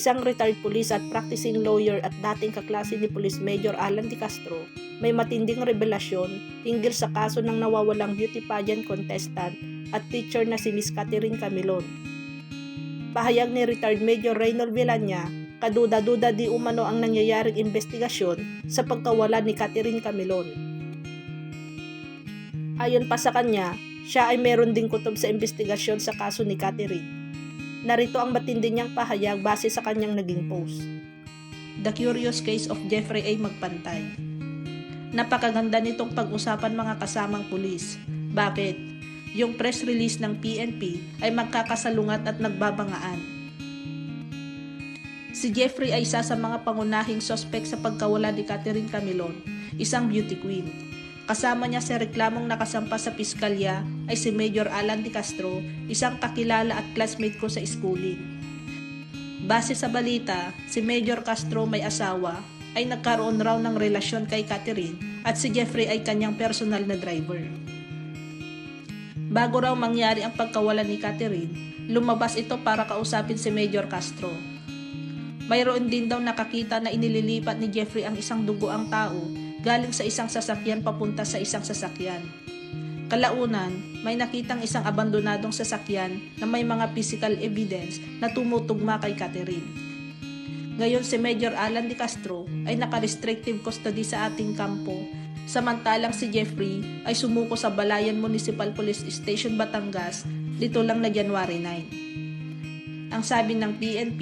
isang retired police at practicing lawyer at dating kaklase ni Police Major Alan Di Castro, may matinding revelasyon hinggil sa kaso ng nawawalang beauty pageant contestant at teacher na si Miss Catherine Camilon. Pahayag ni retired Major Reynolds Villania, kaduda-duda di umano ang nangyayaring investigasyon sa pagkawala ni Catherine Camilon. Ayon pa sa kanya, siya ay meron ding kutob sa investigasyon sa kaso ni Catherine. Narito ang matindi niyang pahayag base sa kanyang naging post. The Curious Case of Jeffrey A. Magpantay Napakaganda nitong pag-usapan mga kasamang pulis. Bakit? Yung press release ng PNP ay magkakasalungat at nagbabangaan. Si Jeffrey ay isa sa mga pangunahing sospek sa pagkawala ni Catherine Camilon, isang beauty queen. Kasama niya sa reklamong nakasampa sa piskalya ay si Major Alan Di Castro, isang kakilala at classmate ko sa schooling. Base sa balita, si Major Castro may asawa ay nagkaroon raw ng relasyon kay Catherine at si Jeffrey ay kanyang personal na driver. Bago raw mangyari ang pagkawala ni Catherine, lumabas ito para kausapin si Major Castro. Mayroon din daw nakakita na inililipat ni Jeffrey ang isang dugoang tao galing sa isang sasakyan papunta sa isang sasakyan. Kalaunan, may nakitang isang abandonadong sasakyan na may mga physical evidence na tumutugma kay Catherine. Ngayon si Major Alan Di Castro ay naka-restrictive custody sa ating kampo, samantalang si Jeffrey ay sumuko sa Balayan Municipal Police Station Batangas dito lang na January 9. Ang sabi ng PNP,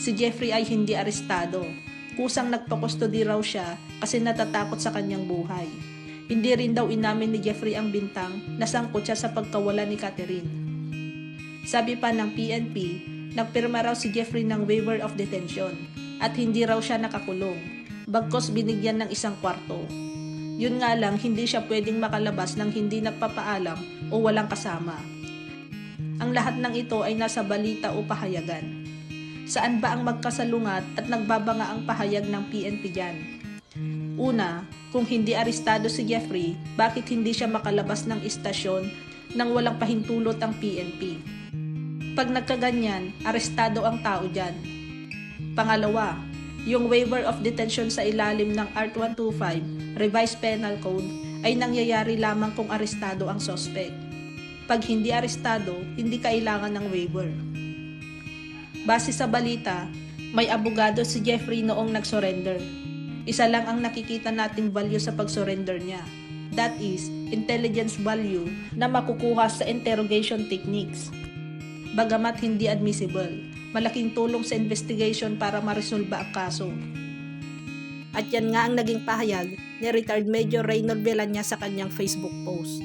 si Jeffrey ay hindi arestado, kusang nagpa-custody raw siya kasi natatakot sa kanyang buhay. Hindi rin daw inamin ni Jeffrey ang bintang na sangkot siya sa pagkawala ni Catherine. Sabi pa ng PNP, nagpirma raw si Jeffrey ng waiver of detention at hindi raw siya nakakulong, bagkos binigyan ng isang kwarto. Yun nga lang, hindi siya pwedeng makalabas ng hindi nagpapaalam o walang kasama. Ang lahat ng ito ay nasa balita o pahayagan. Saan ba ang magkasalungat at nagbabanga ang pahayag ng PNP dyan? Una, kung hindi arestado si Jeffrey, bakit hindi siya makalabas ng istasyon nang walang pahintulot ang PNP? Pag nagkaganyan, arestado ang tao dyan. Pangalawa, yung waiver of detention sa ilalim ng Art 125, Revised Penal Code, ay nangyayari lamang kung arestado ang suspect. Pag hindi arestado, hindi kailangan ng waiver. Base sa balita, may abogado si Jeffrey noong nag-surrender. Isa lang ang nakikita nating value sa pag-surrender niya. That is, intelligence value na makukuha sa interrogation techniques. Bagamat hindi admissible, malaking tulong sa investigation para maresolba ang kaso. At yan nga ang naging pahayag ni retired Major Reynolds Villania sa kanyang Facebook post.